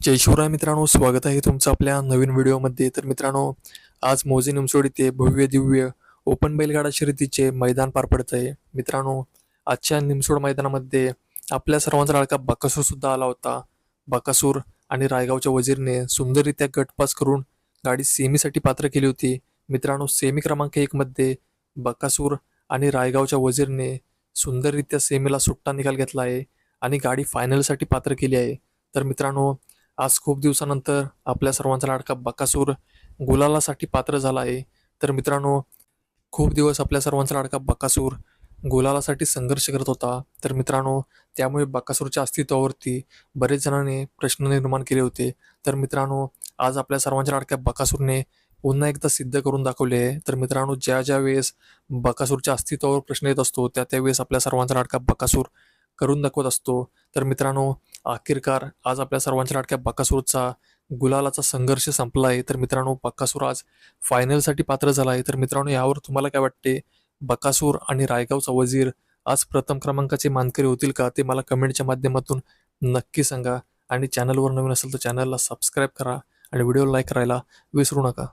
जय शिवराय मित्रांनो स्वागत आहे तुमचं आपल्या नवीन व्हिडिओमध्ये. तर मित्रांनो आज मोजे निमसोड इथे भव्य दिव्य ओपन बैलगाडा शर्यतीचे मैदान पार पडत आहे मित्रांनो आजच्या निमसोड मैदानामध्ये आपल्या सर्वांचा लाडका बकासूर सुद्धा आला होता. बकासूर आणि रायगावच्या वजीरने सुंदररित्या गटपास करून गाडी सेमीसाठी पात्र केली होती. मित्रांनो सेमी क्रमांक एकमध्ये बकासूर आणि रायगावच्या वजीरने सुंदररित्या सेमीला सुट्टा निकाल घेतला आहे आणि गाडी फायनलसाठी पात्र केली आहे. तर मित्रांनो आज खूप दिवसानंतर आपल्या सर्वांचा लाडका बकासूर गुलालासाठी पात्र झाला आहे. तर मित्रांनो खूप दिवस आपल्या सर्वांचा लाडका बकासूर गुलालासाठी संघर्ष करत होता. तर मित्रांनो त्यामुळे बकासूरच्या अस्तित्वावरती बरेच जणांनी प्रश्न निर्माण केले होते. तर मित्रांनो आज आपल्या सर्वांच्या लाडक्या बकासूरने पुन्हा एकदा सिद्ध करून दाखवले आहे. तर मित्रांनो ज्या ज्या वेळेस बकासूरच्या अस्तित्वावर प्रश्न येत असतो त्या त्यावेळेस आपल्या सर्वांचा लाडका बकासूर करून दाखवत असतो. तर मित्रांनो आखिरकार आज आपल्या सर्वांच्या लाडक्या बाकासूरचा गुलालाचा संघर्ष संपला आहे. तर मित्रांनो बकासूर आज फायनलसाठी पात्र झाला आहे. तर मित्रांनो यावर तुम्हाला काय वाटते? बकासूर आणि रायगावचा वजीर आज प्रथम क्रमांकाचे मानकरी होतील का? ते मला कमेंटच्या माध्यमातून नक्की सांगा. आणि चॅनलवर नवीन असेल तर चॅनलला सबस्क्राईब करा आणि व्हिडिओ लाईक करायला विसरू नका.